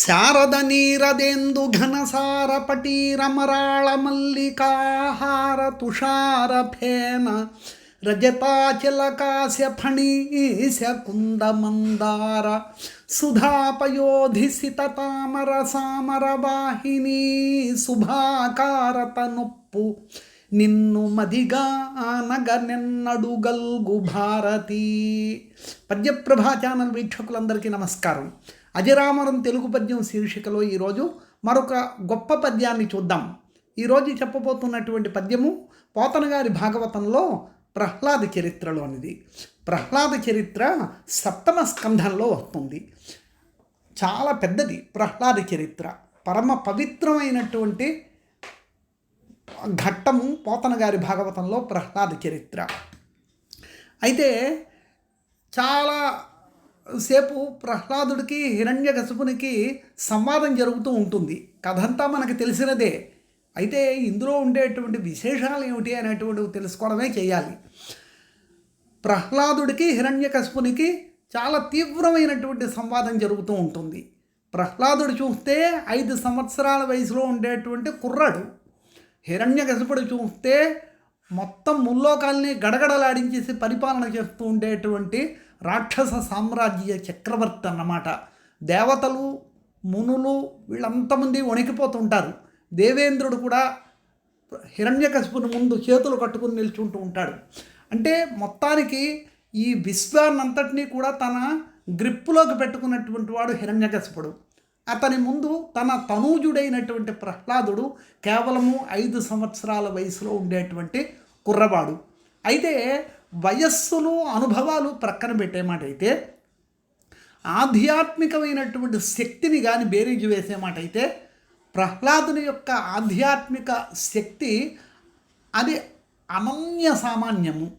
శారద నీరదేందు ఘనసార పటీరమరాళ మల్లికాహార తుషార ఫేన రజతాచలకాస్య ఫణీశ కుందమందార సుధాపయోధిసిత తామర సామర వాహిని శుభాకారతనొప్పు నిన్ను మదిగానగ ఆనగనెన్నడు గల్గు భారతి. పద్యప్రభా ఛానల్ వీక్షకులందరికీ నమస్కారం. అజరామరం తెలుగు పద్యం శీర్షికలో ఈరోజు మరొక గొప్ప పద్యాన్ని చూద్దాం. ఈరోజు చెప్పబోతున్నటువంటి పద్యము పోతనగారి భాగవతంలో ప్రహ్లాద చరిత్రలోనిది. ప్రహ్లాద చరిత్ర సప్తమ స్కంధంలో వస్తుంది. చాలా పెద్దది ప్రహ్లాద చరిత్ర. పరమ పవిత్రమైనటువంటి ఘట్టము పోతనగారి భాగవతంలో ప్రహ్లాద చరిత్ర. అయితే చాలా సేపు ప్రహ్లాదుడికి హిరణ్యకశపునికి సంవాదం జరుగుతూ ఉంటుంది. కథంతా మనకు తెలిసినదే. అయితే ఇందులో ఉండేటువంటి విశేషాలు ఏమిటి అనేటువంటివి తెలుసుకోవడమే చేయాలి. ప్రహ్లాదుడికి హిరణ్యకశపునికి చాలా తీవ్రమైనటువంటి సంవాదం జరుగుతూ ఉంటుంది. ప్రహ్లాదుడు చూస్తే ఐదు సంవత్సరాల వయసులో ఉండేటువంటి కుర్రాడు. హిరణ్యకశపుడు చూస్తే మొత్తం ముల్లోకాల్ని గడగడలాడించేసి పరిపాలన చేస్తూ ఉండేటువంటి రాక్షస సామ్రాజ్య చక్రవర్తి అన్నమాట. దేవతలు మునులు వీళ్ళంతమంది వణికిపోతుంటారు. దేవేంద్రుడు కూడా హిరణ్యకశపుని ముందు చేతులు కట్టుకుని నిల్చుంటూ ఉంటాడు. అంటే మొత్తానికి ఈ విశ్వాన్నంతటినీ కూడా తన గ్రిప్పులోకి పెట్టుకున్నటువంటి వాడు హిరణ్యకశపుడు. అతని ముందు తన తనూజుడైనటువంటి ప్రహ్లాదుడు కేవలము ఐదు సంవత్సరాల వయసులో ఉండేటువంటి కుర్రవాడు. అయితే వయస్సులు అనుభవాలు ప్రక్కన పెట్టేమాటైతే ఆధ్యాత్మికమైనటువంటి శక్తిని కానీ బేరీజు వేసే ప్రహ్లాదుని యొక్క ఆధ్యాత్మిక శక్తి అది అనన్య సామాన్యము.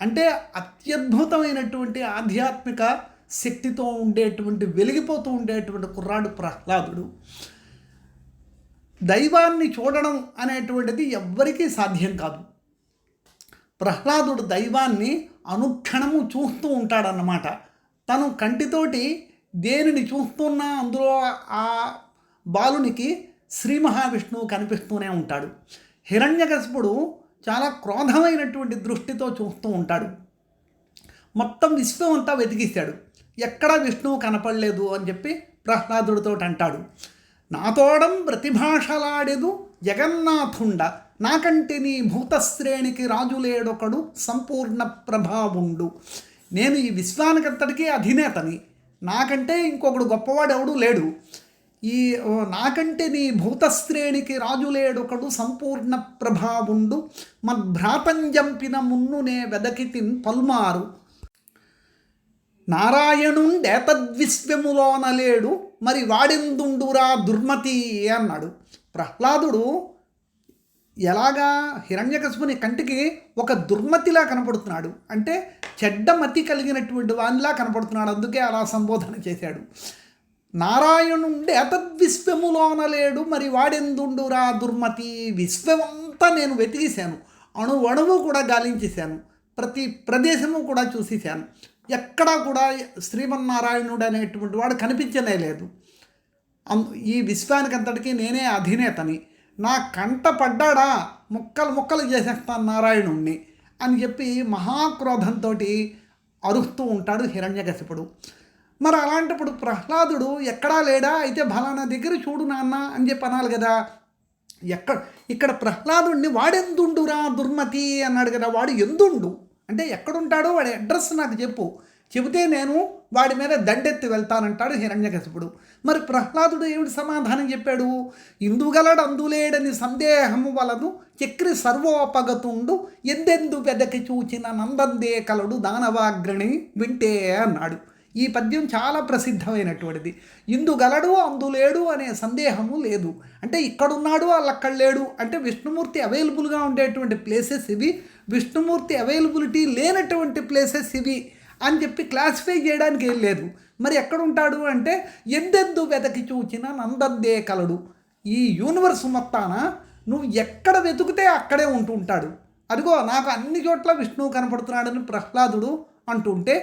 అంటే అత్యద్భుతమైనటువంటి ఆధ్యాత్మిక శక్తితో ఉండేటువంటి వెలిగిపోతూ ఉండేటువంటి కుర్రాడు ప్రహ్లాదుడు. దైవాన్ని చూడడం అనేటువంటిది ఎవ్వరికీ సాధ్యం కాదు. ప్రహ్లాదుడు దైవాన్ని అనుక్షణము చూస్తూ ఉంటాడన్నమాట. తను కంటితోటి దేనిని చూస్తున్నా అందులో ఆ బాలునికి శ్రీ మహావిష్ణువు కనిపిస్తూనే ఉంటాడు. హిరణ్యకశపుడు చాలా క్రోధమైనటువంటి దృష్టితో చూస్తూ ఉంటాడు. మొత్తం విశ్వం అంతా వెతికిస్తాడు. ఎక్కడా విష్ణువు కనపడలేదు అని చెప్పి ప్రహ్లాదుడితో అంటాడు. నాతోడం ప్రతిభాషలాడేదు జగన్నాథుండ. నాకంటే నీ భూతశ్రేణికి రాజులేడొకడు సంపూర్ణ ప్రభావుండు. నేను ఈ విశ్వానికంతటికీ అధినేతని. నాకంటే ఇంకొకడు గొప్పవాడు ఎవడు లేడు. ఈ ఓ, నాకంటే నీ భూతశ్రేణికి రాజులేడొకడు సంపూర్ణ ప్రభావుండు. మద్భ్రాతంజంపిన మున్ను నే వెదకితిన్ పల్మారు. నారాయణుండేతద్విశ్వములోనలేడు మరి వాడిందుండురా దుర్మతి అన్నాడు. ప్రహ్లాదుడు ఎలాగా హిరణ్యకశుపుని కంటికి ఒక దుర్మతిలా కనపడుతున్నాడు. అంటే చెడ్డమతి కలిగినటువంటి వానిలా కనపడుతున్నాడు. అందుకే అలా సంబోధన చేశాడు. నారాయణుండే అతద్విశ్వములోన లేడు. మరి వాడెందుండురా దుర్మతి? విశ్వమంతా నేను వెతికేశాను. అణు అణువు కూడా గాలించేశాను. ప్రతి ప్రదేశము కూడా చూసేశాను. ఎక్కడా కూడా శ్రీమన్నారాయణుడు అనేటువంటి వాడు కనిపించనే లేదు. అందు ఈ విశ్వానికంతటికీ నేనే అధినేతని. నా కంట పడ్డాడా? ముక్కలు ముక్కలు చేసేస్తాను నారాయణుణ్ణి అని చెప్పి మహాక్రోధంతో అరుస్తూ ఉంటాడు హిరణ్యకశిపుడు. మరి అలాంటప్పుడు ప్రహ్లాదుడు ఎక్కడా లేడా? అయితే ఫలానా దగ్గర చూడు నాన్న అని చెప్పి అనాలి కదా. ఎక్కడ ఇక్కడ ప్రహ్లాదుడిని వాడెందుండురా దుర్మతి? అన్నాడు కదా. వాడు ఎందుండు? అంటే ఎక్కడుంటాడో వాడి అడ్రస్ నాకు చెప్పు. చెబితే నేను వాడి మీద దండెత్తి వెళ్తానంటాడు హిరణ్యకశిపుడు. మరి ప్రహ్లాదుడు ఏమిటి సమాధానం చెప్పాడు? ఇందుగలడు అందులేడని సందేహము వలదు చక్రి సర్వోపగతుండు ఎందెందు వెదకి చూచిన నందందే కలడు దానవాగ్రణి వింటే అన్నాడు. ఈ పద్యం చాలా ప్రసిద్ధమైనటువంటిది. ఇందుగలడు అందులేడు అనే సందేహము లేదు. అంటే ఇక్కడున్నాడు అక్కడ లేడు అంటే విష్ణుమూర్తి అవైలబుల్గా ఉండేటువంటి ప్లేసెస్ ఇవి. విష్ణుమూర్తి అవైలబిలిటీ లేనటువంటి ప్లేసెస్ ఇవి. అని చెప్పి క్లాసిఫై చేయడానికి ఏం లేదు. మరి ఎక్కడ ఉంటాడు అంటే ఎందెందు వెతకి చూచినా నందందే కలడు. ఈ యూనివర్స్ మొత్తాన నువ్వు ఎక్కడ వెతికితే అక్కడే ఉంటూ ఉంటాడు. అదిగో నాకు అన్ని చోట్ల విష్ణువు కనపడుతున్నాడని ప్రహ్లాదుడు అంటుంటే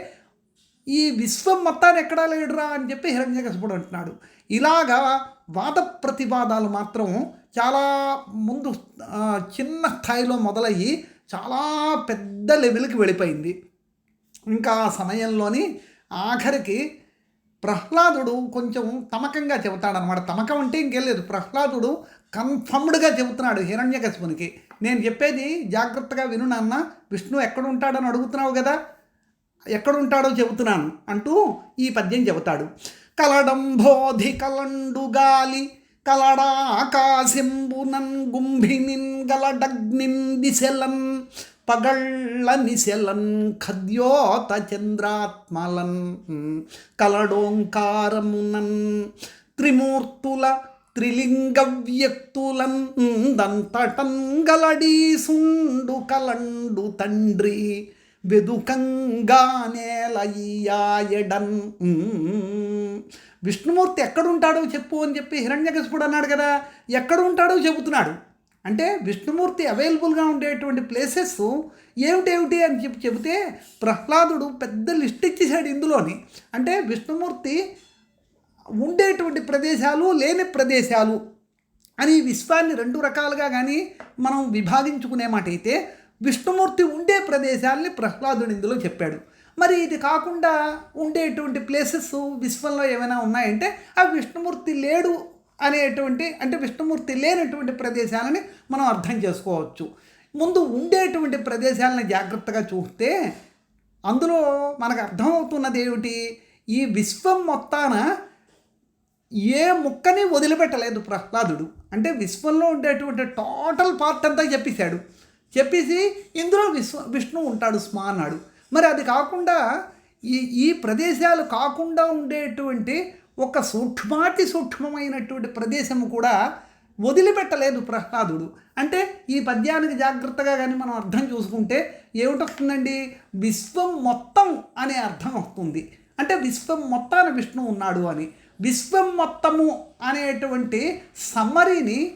ఈ విశ్వం మొత్తాన్ని ఎక్కడా లేడురా అని చెప్పి హిరణ్యకశపుడు అంటున్నాడు. ఇలాగా వాద ప్రతివాదాలు మాత్రం చాలా ముందు చిన్న స్థాయిలో మొదలయ్యి చాలా పెద్ద లెవెల్కి వెళ్ళిపోయింది. ఇంకా ఆ సమయంలోని ఆఖరికి ప్రహ్లాదుడు కొంచెం తమకంగా చెబుతాడనమాట తమకం అంటే ఇంకేం లేదు. ప్రహ్లాదుడు కన్ఫర్మ్డ్గా చెబుతున్నాడు హిరణ్యకశిపునికి. నేను చెప్పేది జాగ్రత్తగా విను నాన్న. విష్ణు ఎక్కడుంటాడని అడుగుతున్నావు కదా? ఎక్కడుంటాడో చెబుతున్నాను అంటూ ఈ పద్యం చెబుతాడు. కలడంబోధి కలండు గాలి కలడాకాశంబునన్ గుంభినిన్ గలడగ్నిన్ దిశలన్ పగళ్ళ నిశలన్ ఖద్యోత చంద్రాత్మలన్ కలడోంకారమునన్ త్రిమూర్తుల త్రిలింగ వ్యక్తులన్ దంతటన్ గలడీసుండు కలండు తండ్రి వెదుకంగా నేలయ్యాయడన్ విష్ణుమూర్తి ఎక్కడుంటాడో చెప్పు అని చెప్పి హిరణ్యకశిపుడు అన్నాడు కదా ఎక్కడ ఉంటాడో చెబుతున్నాడు. అంటే విష్ణుమూర్తి అవైలబుల్గా ఉండేటువంటి ప్లేసెస్ ఏమిటేమిటి అని చెప్పి చెబితే ప్రహ్లాదుడు పెద్ద లిస్ట్ ఇచ్చేసాడు ఇందులోని. అంటే విష్ణుమూర్తి ఉండేటువంటి ప్రదేశాలు లేని ప్రదేశాలు అని విశ్వాన్ని రెండు రకాలుగా కానీ మనం విభాగించుకునే మాట అయితే విష్ణుమూర్తి ఉండే ప్రదేశాల్ని ప్రహ్లాదుడు ఇందులో చెప్పాడు. మరి ఇది కాకుండా ఉండేటువంటి ప్లేసెస్ విశ్వంలో ఏమైనా ఉన్నాయంటే ఆ విష్ణుమూర్తి లేడు అనేటువంటి అంటే విష్ణుమూర్తి లేనటువంటి ప్రదేశాలని మనం అర్థం చేసుకోవచ్చు. ముందు ఉండేటువంటి ప్రదేశాలను జాగ్రత్తగా చూస్తే అందులో మనకు అర్థమవుతున్నది ఏమిటి? ఈ విశ్వం మొత్తాన ఏ ముక్కని వదిలిపెట్టలేదు ప్రహ్లాదుడు. అంటే విశ్వంలో ఉండేటువంటి టోటల్ పార్ట్ అంతా చెప్పేశాడు. చెప్పేసి ఇందులో విశ్వ విష్ణు ఉంటాడు స్మా అన్నాడు. మరి అది కాకుండా ఈ ఈ ప్రదేశాలు కాకుండా ఉండేటువంటి ఒక సూక్ష్మాతి సూక్ష్మమైనటువంటి ప్రదేశము కూడా వదిలిపెట్టలేదు ప్రహ్లాదుడు. అంటే ఈ పద్యానికి జాగ్రత్తగా కానీ మనం అర్థం చూసుకుంటే ఏమిటొస్తుందండి? విశ్వం మొత్తం అనే అర్థం వస్తుంది. అంటే విశ్వం మొత్తాన్ని విష్ణు ఉన్నాడు అని. విశ్వం మొత్తము అనేటువంటి సమ్మరీని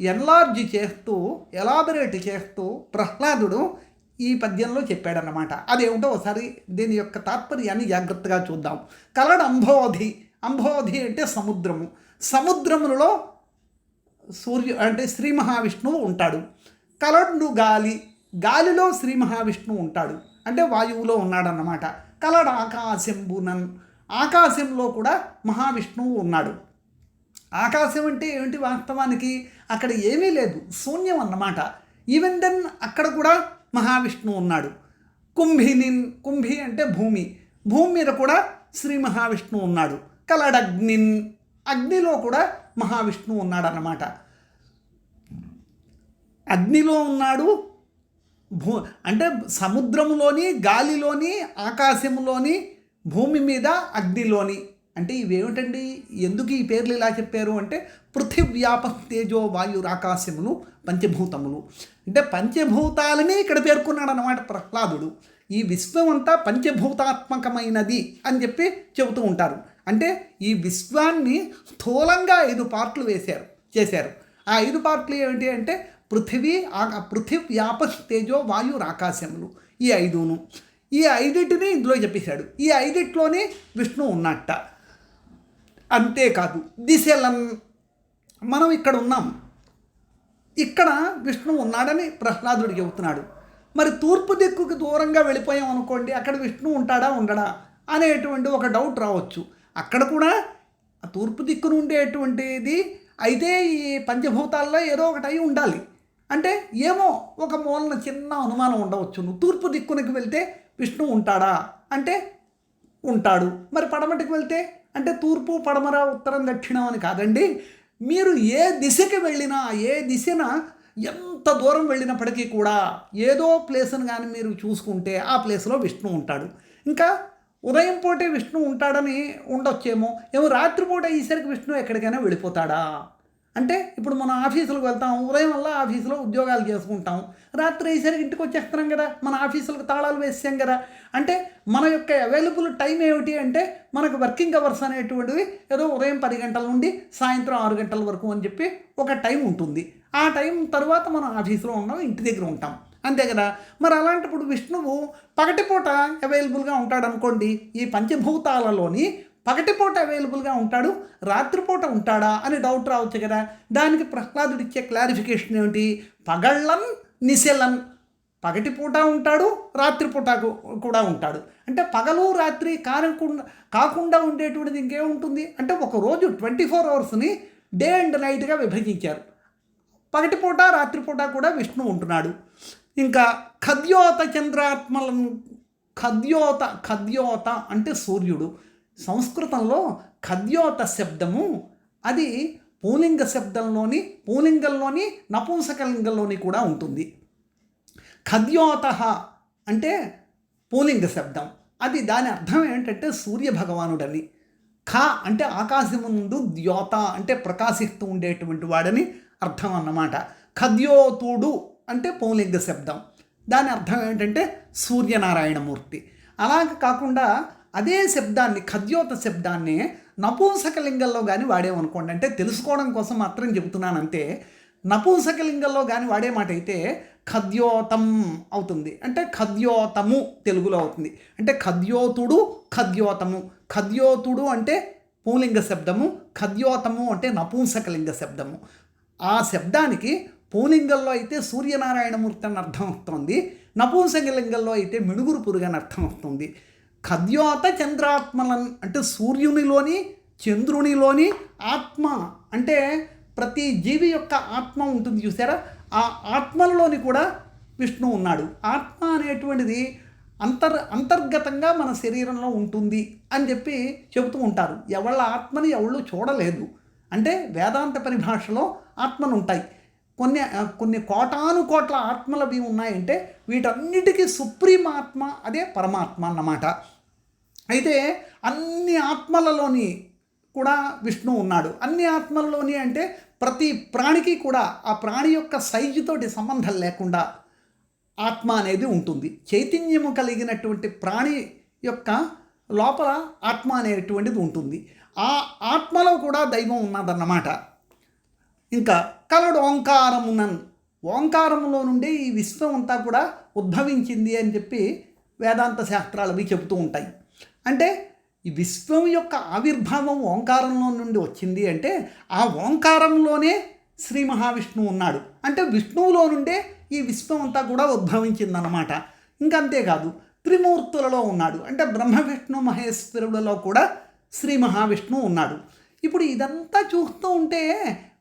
ఎన్లార్జ్ చేస్తూ ఎలాబరేట్ చేస్తూ ప్రహ్లాదుడు ఈ పద్యంలో చెప్పాడన్నమాట. అదేమిటో ఒకసారి దీని యొక్క తాత్పర్యాన్ని జాగ్రత్తగా చూద్దాం. కలడ అంబోధి అంటే సముద్రము. సముద్రములలో సూర్యు అంటే శ్రీ మహావిష్ణువు ఉంటాడు. కలడు గాలి గాలిలో శ్రీ మహావిష్ణువు ఉంటాడు. అంటే వాయువులో ఉన్నాడన్నమాట. కలడు ఆకాశంబునన్ ఆకాశంలో కూడా మహావిష్ణువు ఉన్నాడు. ఆకాశం అంటే ఏమిటి వాస్తవానికి? అక్కడ ఏమీ లేదు. శూన్యం అన్నమాట. ఈవెన్ దెన్ అక్కడ కూడా మహావిష్ణువు ఉన్నాడు. కుంభినిన్ కుంభి అంటే భూమి. భూమి మీద కూడా శ్రీ మహావిష్ణువు ఉన్నాడు. కలడగ్నిన్. అగ్నిలో కూడా మహావిష్ణువు ఉన్నాడు అన్నమాట అగ్నిలో ఉన్నాడు భూ అంటే సముద్రంలోని గాలిలోని ఆకాశములోని భూమి మీద అగ్నిలోని. అంటే ఇవేమిటండి? ఎందుకు ఈ పేర్లు ఇలా చెప్పారు అంటే పృథివ్యాప తేజో వాయురాకాశములు పంచభూతములు. అంటే పంచభూతాలని ఇక్కడ పేర్కొన్నాడు అనమాట ప్రహ్లాదుడు. ఈ విశ్వం అంతా పంచభూతాత్మకమైనది అని చెప్పి చెబుతూ ఉంటారు. అంటే ఈ విశ్వాన్ని స్థూలంగా ఐదు పార్ట్లు వేశారు చేశారు. ఆ ఐదు పార్ట్లు ఏమిటి అంటే పృథివీ ఆ- పృథివ్యాప తేజో వాయురాకాశములు ఈ ఐదును. ఈ ఐదింటిని ఇందులో చెప్పేశాడు. ఈ ఐదిట్లోనే విష్ణు ఉన్నట్ట. అంతేకాదు దిశలం మనం ఇక్కడ ఉన్నాం. ఇక్కడ విష్ణువు ఉన్నాడని ప్రహ్లాదుడు చెబుతున్నాడు. మరి తూర్పు దిక్కుకి దూరంగా వెళ్ళిపోయాం అనుకోండి అక్కడ విష్ణువు ఉంటాడా ఉండడా అనేటువంటి ఒక డౌట్ రావచ్చు. అక్కడ కూడా తూర్పు దిక్కును ఉండేటువంటిది అయితే ఈ పంచభూతాల్లో ఏదో ఒకటి అయి ఉండాలి. అంటే ఏమో ఒక మూలన చిన్న అనుమానం ఉండవచ్చు. నువ్వు తూర్పు దిక్కునకి వెళ్తే విష్ణువు ఉంటాడా? అంటే ఉంటాడు. మరి పడమటికి వెళ్తే? అంటే తూర్పు పడమర ఉత్తరం దక్షిణం అని కాదండి. మీరు ఏ దిశకి వెళ్ళినా ఏ దిశన ఎంత దూరం వెళ్ళినప్పటికీ కూడా ఏదో ప్లేస్ని కానీ మీరు చూసుకుంటే ఆ ప్లేస్లో విష్ణు ఉంటాడు. ఇంకా ఉదయం పూటే విష్ణు ఉంటాడని ఉండొచ్చేమో ఏమో రాత్రిపూట ఈసరికి విష్ణు ఎక్కడికైనా వెళ్ళిపోతాడా? అంటే ఇప్పుడు మనం ఆఫీసులకు వెళ్తాం ఉదయం వల్ల ఆఫీసులో ఉద్యోగాలు చేసుకుంటాం రాత్రి అయ్యేసరికి ఇంటికి వచ్చేస్తున్నాం కదా మన ఆఫీసులకు తాళాలు వేసాం కదా. అంటే మన యొక్క అవైలబుల్ టైం ఏమిటి అంటే మనకు వర్కింగ్ అవర్స్ అనేటువంటివి ఏదో ఉదయం పది గంటల నుండి సాయంత్రం ఆరు గంటల వరకు అని చెప్పి ఒక టైం ఉంటుంది. ఆ టైం తర్వాత మనం ఆఫీసులో ఉన్నాం ఇంటి దగ్గర ఉంటాం. అంతే కదా మరి అలాంటప్పుడు విష్ణువు పగటిపూట అవైలబుల్గా ఉంటాడు అనుకోండి ఈ పంచభూతాలలోని పగటిపూట అవైలబుల్గా ఉంటాడు రాత్రిపూట ఉంటాడా అని డౌట్ రావచ్చు కదా? దానికి ప్రహ్లాదుడు ఇచ్చే క్లారిఫికేషన్ ఏమిటి? పగళ్ళన్ నిశెలన్ పగటిపూట ఉంటాడు రాత్రిపూట కూడా ఉంటాడు. అంటే పగలు రాత్రి కాకుండా కాకుండా ఉండేటువంటిది ఇంకేముంటుంది? అంటే ఒక రోజు ట్వంటీ ఫోర్ అవర్స్ని డే అండ్ నైట్గా విభజించారు. పగటిపూట రాత్రిపూట కూడా విష్ణు ఉంటున్నాడు. ఇంకా ఖద్యోత చంద్రాత్మలను ఖద్యోత ఖద్యోత అంటే సూర్యుడు. సంస్కృతంలో ఖద్యోత శబ్దము అది పూలింగ శబ్దంలోని పూలింగంలోని నపుంసకలింగంలోని కూడా ఉంటుంది. ఖద్యోత అంటే పూలింగ శబ్దం. అది దాని అర్థం ఏంటంటే సూర్య భగవానుడని ఖ అంటే ఆకాశం ముందు ద్యోత అంటే ప్రకాశిస్తూ ఉండేటువంటి వాడని అర్థం అన్నమాట. ఖద్యోతుడు అంటే పౌలింగ శబ్దం. దాని అర్థం ఏంటంటే సూర్యనారాయణమూర్తి. అలాగ కాకుండా అదే శబ్దాన్ని ఖద్యోత శబ్దాన్ని నపూంసకలింగంలో కానీ వాడేమనుకోండి అంటే తెలుసుకోవడం కోసం మాత్రం చెబుతున్నానంతే నపూంసకలింగంలో కానీ వాడే మాట అయితే ఖద్యోతం అవుతుంది. అంటే ఖద్యోతము తెలుగులో అవుతుంది. అంటే ఖద్యోతుడు ఖద్యోతము. ఖద్యోతుడు అంటే పూలింగ శబ్దము ఖద్యోతము అంటే నపూంసకలింగ శబ్దము. ఆ శబ్దానికి పూలింగంలో అయితే సూర్యనారాయణమూర్తి అని అర్థం వస్తుంది. నపూంసకలింగంలో అయితే మిడుగురు పురుగు అని అర్థం వస్తుంది. ఖద్యోత చంద్రాత్మలన్ అంటే సూర్యునిలోని చంద్రునిలోని ఆత్మ అంటే ప్రతి జీవి యొక్క ఆత్మ ఉంటుంది చూసారా? ఆ ఆత్మలలోని కూడా విష్ణు ఉన్నాడు. ఆత్మ అనేటువంటిది అంతర్ అంతర్గతంగా మన శరీరంలో ఉంటుంది అని చెప్పి చెబుతూ ఉంటారు. ఎవళ్ళ ఆత్మని ఎవళ్ళు చూడలేదు. అంటే వేదాంత పరిభాషలో ఆత్మలు ఉంటాయి. కొన్ని కొన్ని కోటాను కోట్ల ఆత్మలు ఉన్నాయంటే వీటన్నిటికీ సుప్రీం ఆత్మ అదే పరమాత్మ అన్నమాట. అయితే అన్ని ఆత్మలలోని కూడా విష్ణు ఉన్నాడు. అన్ని ఆత్మలలోని అంటే ప్రతి ప్రాణికి కూడా ఆ ప్రాణి యొక్క సైజుతోటి సంబంధం లేకుండా ఆత్మ అనేది ఉంటుంది. చైతన్యము కలిగినటువంటి ప్రాణి యొక్క లోపల ఆత్మ అనేటువంటిది ఉంటుంది. ఆ ఆత్మలో కూడా దైవం ఉన్నదన్నమాట. ఇంకా కలడు ఓంకారమునన్. ఓంకారములో నుండి ఈ విశ్వం అంతా కూడా ఉద్భవించింది అని చెప్పి వేదాంత శాస్త్రాలు అవి చెబుతూ ఉంటాయి. అంటే ఈ విశ్వం యొక్క ఆవిర్భావం ఓంకారంలో నుండి వచ్చింది అంటే ఆ ఓంకారంలోనే శ్రీ మహావిష్ణువు ఉన్నాడు. అంటే విష్ణువులో నుండే ఈ విశ్వం అంతా కూడా ఉద్భవించిందన్నమాట. ఇంకంతేకాదు త్రిమూర్తులలో ఉన్నాడు. అంటే బ్రహ్మ విష్ణు మహేశ్వరులలో కూడా శ్రీ మహావిష్ణువు ఉన్నాడు. ఇప్పుడు ఇదంతా చూస్తూ ఉంటే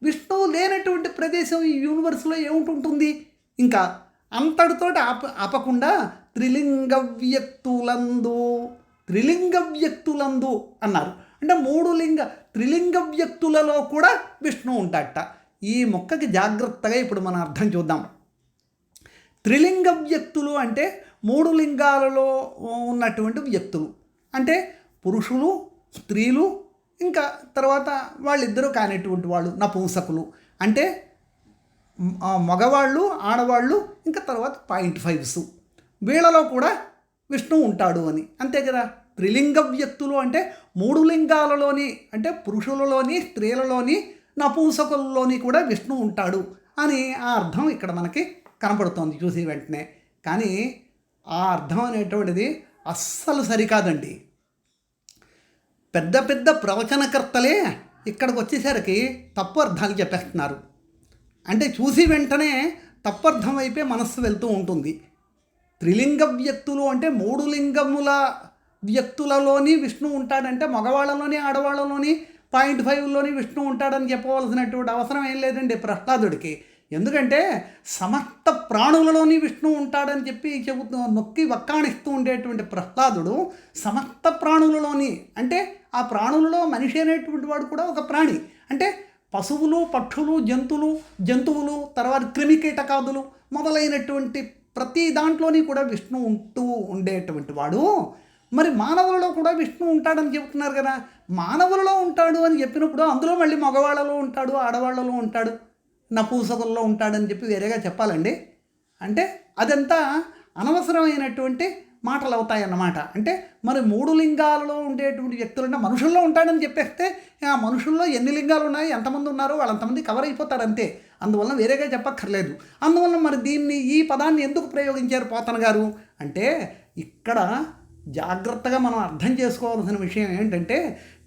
విష్ణువు లేనటువంటి ప్రదేశం ఈ యూనివర్స్లో ఏముంటుంటుంది? ఇంకా అంతటితోటి ఆప ఆపకుండా త్రిలింగ వ్యక్తులందు త్రిలింగ వ్యక్తులందు అన్నారు. అంటే మూడు లింగ త్రిలింగ వ్యక్తులలో కూడా విష్ణువు ఉంటాడట. ఈ మొక్కకి జాగ్రత్తగా ఇప్పుడు మనం అర్థం చూద్దాం. త్రిలింగ వ్యక్తులు అంటే మూడు లింగాలలో ఉన్నటువంటి వ్యక్తులు. అంటే పురుషులు స్త్రీలు ఇంకా తర్వాత వాళ్ళిద్దరూ కానిటువంటి వాళ్ళు నపుంసకులు. అంటే మగవాళ్ళు ఆడవాళ్ళు ఇంకా తర్వాత పాయింట్ ఫైవ్స్. వీళ్ళలో కూడా విష్ణు ఉంటాడు అని. అంతే కదా? త్రిలింగ వ్యక్తులు అంటే మూడు లింగాలలోని అంటే పురుషులలోని స్త్రీలలోని నపుంసకులలోని కూడా విష్ణు ఉంటాడు అని ఆ అర్థం ఇక్కడ మనకి కనపడుతోంది. చూసి వెంటనే. కానీ ఆ అర్థం అనేటువంటిది అస్సలు సరికాదండి. పెద్ద పెద్ద ప్రవచనకర్తలే ఇక్కడికి వచ్చేసరికి తప్పు అర్థాలు చెప్పేస్తున్నారు. అంటే చూసి వెంటనే తప్పు అర్థం అయిపోయి మనస్సు వెళ్తూ ఉంటుంది. త్రిలింగ వ్యక్తులు అంటే మూడు లింగముల వ్యక్తులలోని విష్ణు ఉంటాడంటే మగవాళ్ళలోని ఆడవాళ్ళలోని పాయింట్ ఫైవ్లోని విష్ణు ఉంటాడని చెప్పవలసినటువంటి అవసరం ఏం లేదండి ప్రహ్లాదుడికి. ఎందుకంటే సమస్త ప్రాణులలోని విష్ణు ఉంటాడని చెప్పి చెబుతూ నొక్కి వక్కాణిస్తూ ఉండేటువంటి ప్రహ్లాదుడు సమస్త ప్రాణులలోని అంటే ఆ ప్రాణులలో మనిషి అనేటువంటి వాడు కూడా ఒక ప్రాణి. అంటే పశువులు పక్షులు జంతువులు జంతువులు తర్వాత క్రిమికీటకాదులు మొదలైనటువంటి ప్రతి దాంట్లోని కూడా విష్ణు ఉంటూ ఉండేటువంటి వాడు. మరి మానవులలో కూడా విష్ణు ఉంటాడని చెబుతున్నారు కదా. మానవులలో ఉంటాడు అని చెప్పినప్పుడు అందులో మళ్ళీ మగవాళ్ళలో ఉంటాడు ఆడవాళ్ళలో ఉంటాడు నపూసకుల్లో ఉంటాడని చెప్పి వేరేగా చెప్పాలండి. అంటే అదంతా అనవసరమైనటువంటి మాటలు అవుతాయన్నమాట అంటే మరి మూడు లింగాలలో ఉండేటువంటి వ్యక్తులు అంటే మనుషుల్లో ఉంటాడని చెప్పేస్తే ఆ మనుషుల్లో ఎన్ని లింగాలు ఉన్నాయి ఎంతమంది ఉన్నారో వాళ్ళంతమంది కవర్ అయిపోతారు అంతే అందువలన వేరేగా చెప్పక్కర్లేదు. అందువలన మరి దీన్ని ఈ పదాన్ని ఎందుకు ప్రయోగించారు పోతన గారు? అంటే ఇక్కడ జాగ్రత్తగా మనం అర్థం చేసుకోవాల్సిన విషయం ఏంటంటే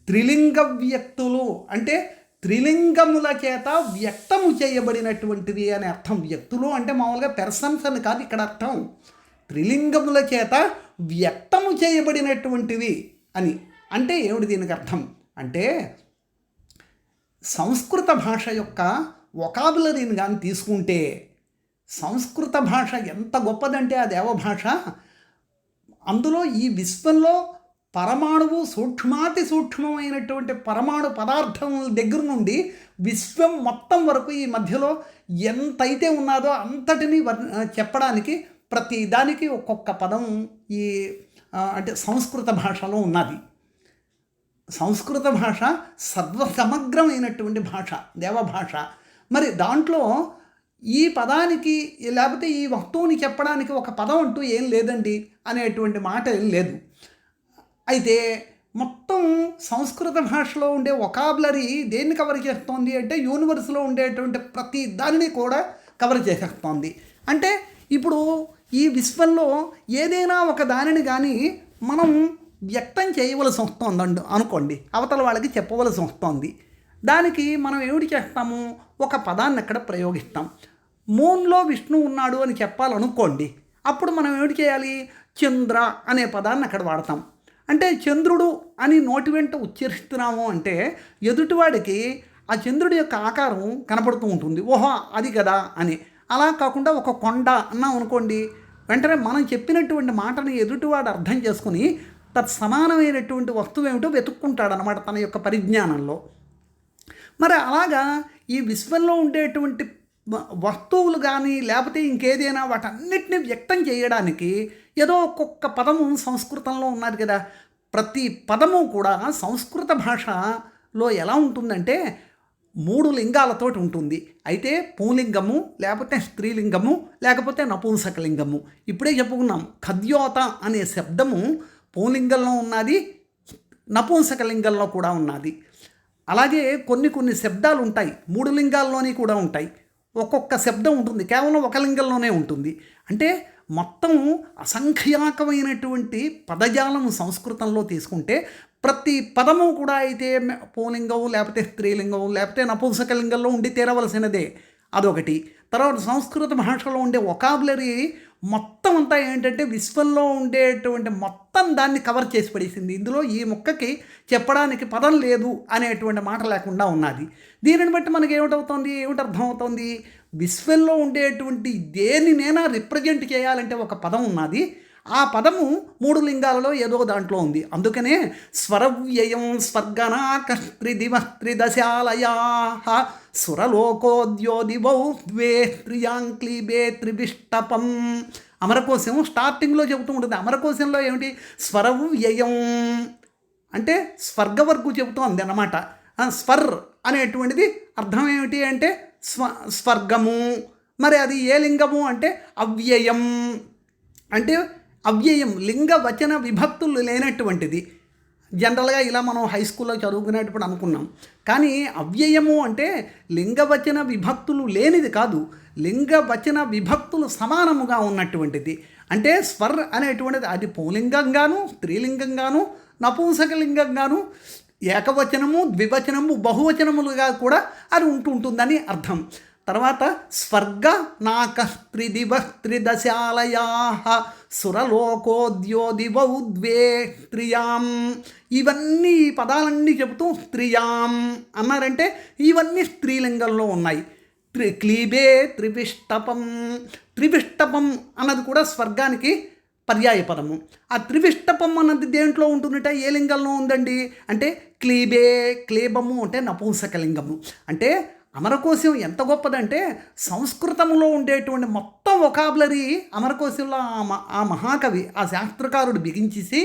త్రిలింగ వ్యక్తులు అంటే త్రిలింగముల చేత వ్యక్తము చేయబడినటువంటిది అనే అర్థం. వ్యక్తులు అంటే మామూలుగా పెర్సన్స్ అని కాదు ఇక్కడ అర్థం. త్రిలింగముల చేత వ్యక్తము చేయబడినటువంటివి అని. అంటే ఏమిటి దీనికి అర్థం? అంటే సంస్కృత భాష యొక్క ఒకాబులరీని కానీ తీసుకుంటే సంస్కృత భాష ఎంత గొప్పదంటే ఆ దేవభాష అందులో ఈ విశ్వంలో పరమాణువు సూక్ష్మాతి సూక్ష్మమైనటువంటి పరమాణు పదార్థం దగ్గర నుండి విశ్వం మొత్తం వరకు ఈ మధ్యలో ఎంతైతే ఉన్నదో అంతటిని వర్- చెప్పడానికి ప్రతి దానికి ఒక్కొక్క పదం ఈ అంటే సంస్కృత భాషలో ఉన్నది. సంస్కృత భాష సర్వసమగ్రమైనటువంటి భాష దేవభాష. మరి దాంట్లో ఈ పదానికి లేకపోతే ఈ వస్తువుని చెప్పడానికి ఒక పదం అంటూ ఏం లేదండి అనేటువంటి మాట ఏం లేదు. అయితే మొత్తం సంస్కృత భాషలో ఉండే ఒకాబులరీ దేన్ని కవర్ చేస్తోంది అంటే యూనివర్స్లో ఉండేటువంటి ప్రతి దానిని కూడా కవర్ చేసేస్తోంది. అంటే ఇప్పుడు ఈ విశ్వంలో ఏదైనా ఒక దానిని కానీ మనం వ్యక్తం చేయవలసి వస్తుందండి. అనుకోండి అవతల వాళ్ళకి చెప్పవలసి వస్తుంది. దానికి మనం ఏమిటి చేస్తాము? ఒక పదాన్ని అక్కడ ప్రయోగిస్తాం. మూన్లో విష్ణు ఉన్నాడు అని చెప్పాలనుకోండి అప్పుడు మనం ఏమిటి చేయాలి? చంద్ర అనే పదాన్ని అక్కడ వాడతాం. అంటే చంద్రుడు అని నోటి వెంట ఉచ్చరిస్తున్నాము అంటే ఎదుటివాడికి ఆ చంద్రుడి యొక్క ఆకారం కనపడుతూ ఉంటుంది. ఓహో అది కదా అని. అలా కాకుండా ఒక కొండ అన్నాం అనుకోండి వెంటనే మనం చెప్పినటువంటి మాటని ఎదుటివాడు అర్థం చేసుకుని తత్సమానమైనటువంటి వస్తువు ఏమిటో వెతుక్కుంటాడనమాట తన యొక్క పరిజ్ఞానంలో. మరి అలాగా ఈ విశ్వంలో ఉండేటువంటి వస్తువులు కానీ లేకపోతే ఇంకేదైనా వాటన్నిటిని వ్యక్తం చేయడానికి ఏదో ఒక్కొక్క పదము సంస్కృతంలో ఉన్నది కదా. ప్రతి పదము కూడా సంస్కృత భాషలో ఎలా ఉంటుందంటే మూడు లింగాలతోటి ఉంటుంది. అయితే పూలింగము లేకపోతే స్త్రీలింగము లేకపోతే నపుంసకలింగము. ఇప్పుడే చెప్పుకున్నాం. ఖద్యోత అనే శబ్దము పూలింగంలో ఉన్నది నపుంసకలింగంలో కూడా ఉన్నది. అలాగే కొన్ని కొన్ని శబ్దాలు ఉంటాయి. మూడు లింగాల్లోని కూడా ఉంటాయి. ఒక్కొక్క శబ్దం ఉంటుంది. కేవలం ఒక లింగంలోనే ఉంటుంది. అంటే మొత్తం అసంఖ్యాకమైనటువంటి పదజాలము సంస్కృతంలో తీసుకుంటే ప్రతి పదము కూడా అయితే పూలింగం లేకపోతే స్త్రీలింగం లేకపోతే నపుంసకలింగంలో ఉండి తీరవలసినదే. అదొకటి. తర్వాత సంస్కృత భాషలో ఉండే ఒకాబులరీ మొత్తం అంతా ఏంటంటే విశ్వంలో ఉండేటువంటి మొత్తం దాన్ని కవర్ చేసి పడేసింది. ఇందులో ఈ మొక్కకి చెప్పడానికి పదం లేదు అనేటువంటి మాట లేకుండా ఉన్నది. దీనిని బట్టి మనకి ఏమిటవుతుంది? ఏమిటి అర్థమవుతుంది విశ్వంలో ఉండేటువంటి దేనినైనా రిప్రజెంట్ చేయాలంటే ఒక పదం ఉన్నది. ఆ పదము మూడు లింగాలలో ఏదో దాంట్లో ఉంది. అందుకనే స్వరవ్యయం స్వర్గనాక త్రిదివ త్రిదశాలయా సురలోకోద్యోదివౌ ద్వే త్రియాంక్లీబే త్రివిష్టపం. అమరకోశం స్టార్టింగ్లో చెబుతూ ఉంటుంది. అమరకోశంలో ఏమిటి? స్వరవ్యయం. అంటే స్వర్గవర్గు చెబుతోంది అన్నమాట స్వర్ అనేటువంటిది అర్థం ఏమిటి అంటే స్వ స్వర్గము. మరి అది ఏ లింగము అంటే అవ్యయం. అంటే అవ్యయం లింగ వచన విభక్తులు లేనటువంటిది. జనరల్గా ఇలా మనం హై స్కూల్లో చదువుకునేటప్పుడు అనుకున్నాం. కానీ అవ్యయము అంటే లింగవచన విభక్తులు లేనిది కాదు. లింగవచన విభక్తులు సమానముగా ఉన్నటువంటిది. అంటే స్వర్ అనేటువంటిది అది పూలింగంగాను స్త్రీలింగంగాను నపూంసకలింగంగాను ఏకవచనము ద్వివచనము బహువచనములుగా కూడా అది ఉంటుంటుందని అర్థం. తర్వాత స్వర్గ నాక త్రిదివ త్రిదశాలయా సురలోకోద్యోదివౌ ద్వే స్త్రియాం ఇవన్నీ ఈ పదాలన్నీ చెబుతూ స్త్రియాం అన్నారంటే ఇవన్నీ స్త్రీలింగంలో ఉన్నాయి. త్రి క్లీబే త్రివిష్టపం. త్రివిష్టపం అన్నది కూడా స్వర్గానికి పర్యాయ పదము. ఆ త్రివిష్టపం అన్నది దేంట్లో ఉంటుందట? ఏ లింగంలో ఉందండి? అంటే క్లీబే క్లీబము అంటే నపూంసకలింగము. అంటే అమరకోశం ఎంత గొప్పదంటే సంస్కృతంలో ఉండేటువంటి మొత్తం ఒకాబులరీ అమరకోశంలో ఆ మ- ఆ మహాకవి ఆ శాస్త్రకారుడు బిగించేసి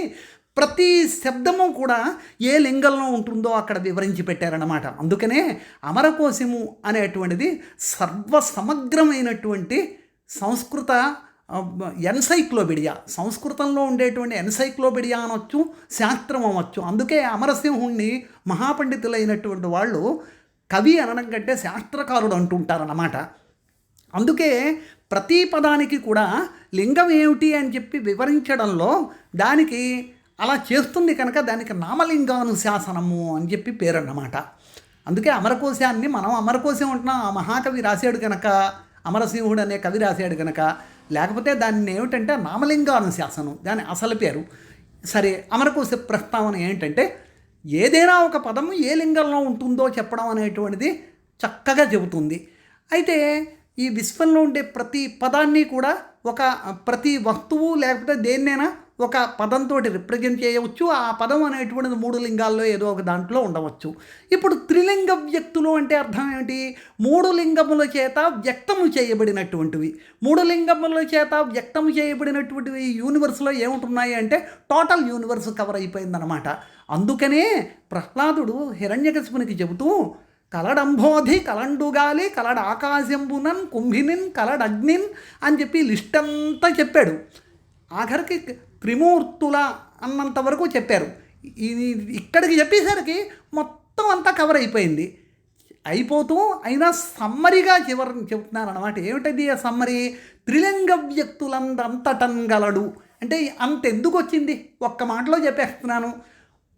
ప్రతి శబ్దము కూడా ఏ లింగంలో ఉంటుందో అక్కడ వివరించి పెట్టారన్నమాట. అందుకనే అమరకోశము అనేటువంటిది సర్వసమగ్రమైనటువంటి సంస్కృత ఎన్సైక్లోబీడియా సంస్కృతంలో ఉండేటువంటి ఎన్సైక్లోబీడియా అనొచ్చు శాస్త్రం అవ్వచ్చు అందుకే అమరసింహుణ్ణి మహాపండితులైనటువంటి వాళ్ళు కవి అనడం కంటే శాస్త్రకారుడు అంటుంటారన్నమాట. అందుకే ప్రతి పదానికి కూడా లింగం ఏమిటి అని చెప్పి వివరించడంలో దానికి అలా చేస్తుంది కనుక దానికి నామలింగానుశాసనము అని చెప్పి పేరు అన్నమాట అందుకే అమరకోశాన్ని మనం అమరకోశం ఉంటున్నాం ఆ మహాకవి రాశాడు కనుక అమరసింహుడు అనే కవి రాశాడు కనుక లేకపోతే దాన్ని ఏమిటంటే నామలింగానుశాసనం దాని అసలు పేరు. సరే అమరకోశ ప్రస్తావన ఏంటంటే ఏదైనా ఒక పదము ఏ లింగంలో ఉంటుందో చెప్పడం అనేటువంటిది చక్కగా చెబుతుంది. అయితే ఈ విశ్వంలో ఉండే ప్రతి పదాన్ని కూడా ఒక ప్రతి వస్తువు లేకపోతే దేన్నైనా ఒక పదంతో రిప్రజెంట్ చేయవచ్చు. ఆ పదం అనేటువంటిది మూడు లింగాల్లో ఏదో ఒక దాంట్లో ఉండవచ్చు. ఇప్పుడు త్రిలింగ వ్యక్తులు అంటే అర్థం ఏమిటి? మూడు లింగముల చేత వ్యక్తము చేయబడినటువంటివి. మూడు లింగముల చేత వ్యక్తము చేయబడినటువంటివి యూనివర్స్లో ఏముంటున్నాయి అంటే టోటల్ యూనివర్స్ కవర్ అయిపోయిందనమాట అందుకనే ప్రహ్లాదుడు హిరణ్యకశిపునికి చెబుతూ కలడంబోధి కలండుగాలి కలడ ఆకాశంబునన్ కుంభినిన్ కలడగ్నిన్ అని చెప్పి లిస్ట్ అంతా చెప్పాడు. ఆఖరికి త్రిమూర్తుల అన్నంత వరకు చెప్పారు. ఇది ఇక్కడికి చెప్పేసరికి మొత్తం అంతా కవర్ అయిపోయింది. అయిపోతూ అయినా సమ్మరిగా చివరి చెబుతున్నాను అనమాట ఏమిటది ఆ సమ్మరి? త్రిలింగ వ్యక్తులందంతటన్ గలడు. అంటే అంత ఎందుకు వచ్చింది? ఒక్క మాటలో చెప్పేస్తున్నాను.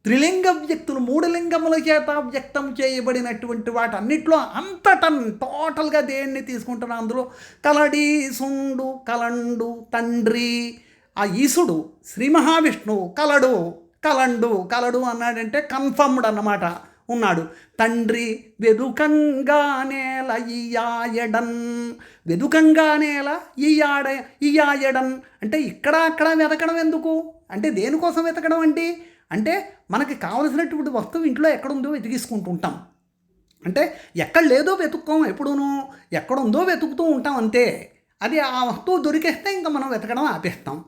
త్రిలింగ వ్యక్తులు మూడు లింగముల చేత వ్యక్తం చేయబడినటువంటి వాటన్నిటిలో అంతటన్ టోటల్గా దేన్ని తీసుకుంటున్నా అందులో? కలడి సుండు కలండు తండ్రి ఆ ఈశుడు శ్రీ మహావిష్ణువు కలడు కలండు కలడు అన్నాడంటే కన్ఫర్మ్డ్ అన్నమాట ఉన్నాడు. తండ్రి వెదుకంగా నేల ఇయాయడన్ వెదుకంగా నేల ఇయాడ ఇయాయడన్ అంటే ఇక్కడ అక్కడ వెతకడం ఎందుకు? అంటే దేనికోసం వెతకడం అంటే అంటే మనకి కావలసినటువంటి వస్తువు ఇంట్లో ఎక్కడుందో వెతికిసుకుంటుంటాం. అంటే ఎక్కడ లేదో వెతుక్కోం ఎప్పుడూనూ ఎక్కడుందో వెతుకుతూ ఉంటాం అంతే. అది ఆ వస్తువు దొరికేస్తే ఇంకా మనం వెతకడం ఆపేస్తాం.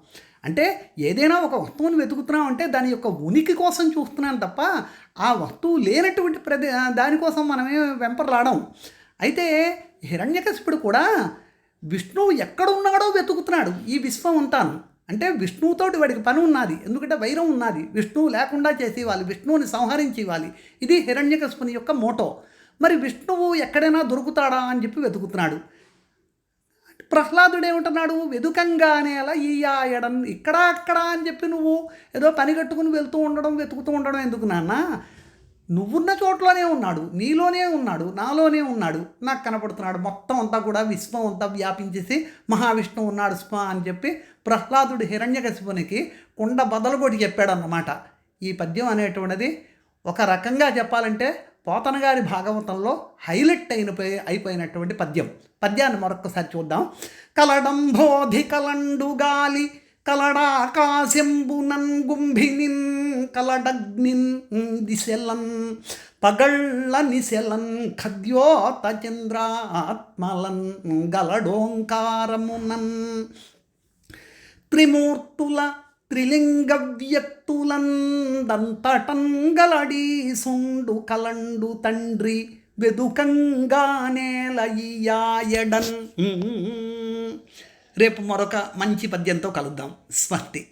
అంటే ఏదైనా ఒక వస్తువుని వెతుకుతున్నాం అంటే దాని యొక్క ఉనికి కోసం చూస్తున్నాను తప్ప ఆ వస్తువు లేనటువంటి ప్రదే దానికోసం మనమే వెంపర్లాడం. అయితే హిరణ్యకశిపుడు కూడా విష్ణువు ఎక్కడున్నాడో వెతుకుతున్నాడు. ఈ విశ్వం అంతాను. అంటే విష్ణువుతోటి వాడికి పని ఉన్నది. ఎందుకంటే వైరం ఉన్నది. విష్ణువు లేకుండా చేసేవాలి విష్ణువుని సంహరించి ఇవ్వాలి ఇది హిరణ్యకశిపుని యొక్క మోటో. మరి విష్ణువు ఎక్కడైనా దొరుకుతాడా అని చెప్పి వెతుకుతున్నాడు. ప్రహ్లాదుడు ఏమంటున్నాడు? వెదుకంగానే అలా ఈ ఎడం ఇక్కడ అక్కడ అని చెప్పి నువ్వు ఏదో పని కట్టుకుని వెళ్తూ ఉండడం వెతుకుతూ ఉండడం ఎందుకు నాన్న? నువ్వున్న చోట్లోనే ఉన్నాడు నీలోనే ఉన్నాడు నాలోనే ఉన్నాడు నాకు కనపడుతున్నాడు. మొత్తం అంతా కూడా విశ్వం అంతా వ్యాపించేసి మహావిష్ణువు ఉన్నాడు స్మ అని చెప్పి ప్రహ్లాదుడు హిరణ్యకశిపునికి కుండ బదలు కొట్టి చెప్పాడన్నమాట. ఈ పద్యం అనేటువంటిది ఒక రకంగా చెప్పాలంటే పోతనగారి భాగవతంలో హైలైట్ అయినపోయి అయిపోయినటువంటి పద్యం. పద్యాన్ని మరొకసారి చూద్దాం. కలడంబోధి కలండు గాలి కలడాకాశంబునన్ గుంభినిన్ కలడగ్నిన్ దిశలన్ పగళ్ళ నిశెలన్ ఖద్యోత చంద్రాత్మలన్ గలడోంకారమునన్ త్రిమూర్తుల త్రిలింగ వ్యక్తులందంతటన్ గలడి సుండు కలండు తండ్రి వెదుకంగానేలయ్యాయడన్ రేపు మరొక మంచి పద్యంతో కలుద్దాం. స్వస్తి